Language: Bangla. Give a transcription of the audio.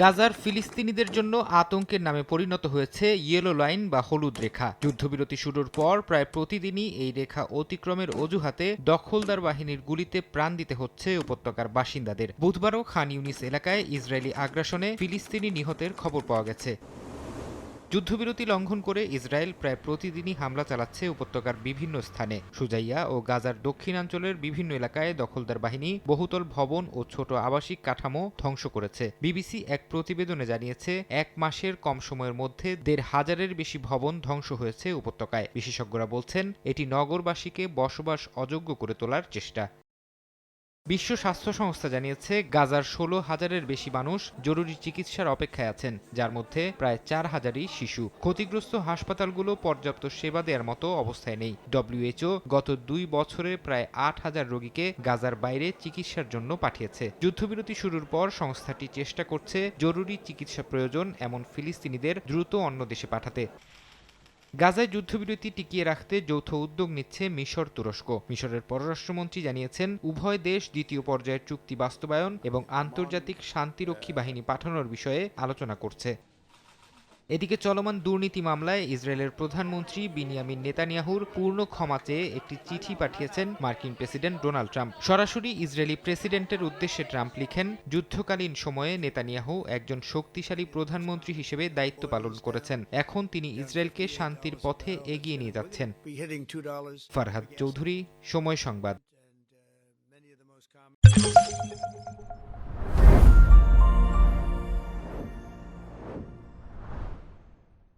গাজার ফিলিস্তিনিদের জন্য আতঙ্কের নামে পরিণত হয়েছে ইয়েলো লাইন বা হলুদ রেখা। যুদ্ধবিরতি শুরুর পর প্রায় প্রতিদিনই এই রেখা অতিক্রমের অজুহাতে দখলদার বাহিনীর গুলিতে প্রাণ দিতে হচ্ছে উপত্যকার বাসিন্দাদের। বুধবারও খান ইউনিস এলাকায় ইসরায়েলি আগ্রাসনে ফিলিস্তিনি নিহতের খবর পাওয়া গেছে। যুদ্ধবিরতি লঙ্ঘন করে ইসরায়েল প্রায় প্রতিদিনই হামলা চালাচ্ছে উপত্যকার বিভিন্ন স্থানে। সুজাইয়া ও গাজার দক্ষিণাঞ্চলের বিভিন্ন এলাকায় দখলদার বাহিনী, বহুতল ভবন ও ছোট আবাসিক কাঠামো ধ্বংস করেছে। বিবিসি এক প্রতিবেদনে জানিয়েছে, এক মাসের কম সময়ের মধ্যে দেড় হাজারের বেশি ভবন ধ্বংস হয়েছে উপত্যকায়। বিশেষজ্ঞরা বলছেন, এটি নগরবাসীকে বসবাস অযোগ্য করে তোলার চেষ্টা। বিশ্ব স্বাস্থ্য সংস্থা জানিয়েছে, গাজার ষোলো হাজারের বেশি মানুষ জরুরি চিকিৎসার অপেক্ষায় আছেন, যার মধ্যে প্রায় চার হাজারই শিশু। ক্ষতিগ্রস্ত হাসপাতালগুলো পর্যাপ্ত সেবা দেওয়ার মতো অবস্থায় নেই। ডব্লিউএচও গত দুই বছরে প্রায় আট হাজার রোগীকে গাজার বাইরে চিকিৎসার জন্য পাঠিয়েছে। যুদ্ধবিরতি শুরুর পর সংস্থাটি চেষ্টা করছে জরুরি চিকিৎসা প্রয়োজন এমন ফিলিস্তিনিদের দ্রুত অন্য দেশে পাঠাতে। গাজায় যুদ্ধবিরতি টিকিয়ে রাখতে যৌথ উদ্যোগ নিচ্ছে মিশর তুরস্ক। মিশরের পররাষ্ট্রমন্ত্রী জানিয়েছেন, উভয় দেশ দ্বিতীয় পর্যায়ের চুক্তি বাস্তবায়ন এবং আন্তর্জাতিক শান্তিরক্ষী বাহিনী পাঠানোর বিষয়ে আলোচনা করছে। এদিকে চলমান দুর্নীতি মামলায় ইসরায়েলের প্রধানমন্ত্রী বিনিয়ামিন নেতানিয়াহুর পূর্ণ ক্ষমা চেয়ে একটি চিঠি পাঠিয়েছেন মার্কিন প্রেসিডেন্ট ডোনাল্ড ট্রাম্প। সরাসরি ইসরায়েলি প্রেসিডেন্টের উদ্দেশ্যে ট্রাম্প লিখেন, যুদ্ধকালীন সময়ে নেতানিয়াহু একজন শক্তিশালী প্রধানমন্ত্রী হিসেবে দায়িত্ব পালন করেছেন। এখন তিনি ইসরায়েলকে শান্তির পথে এগিয়ে নিয়ে যাচ্ছেন। ফারহাদ চৌধুরী, সময় সংবাদ।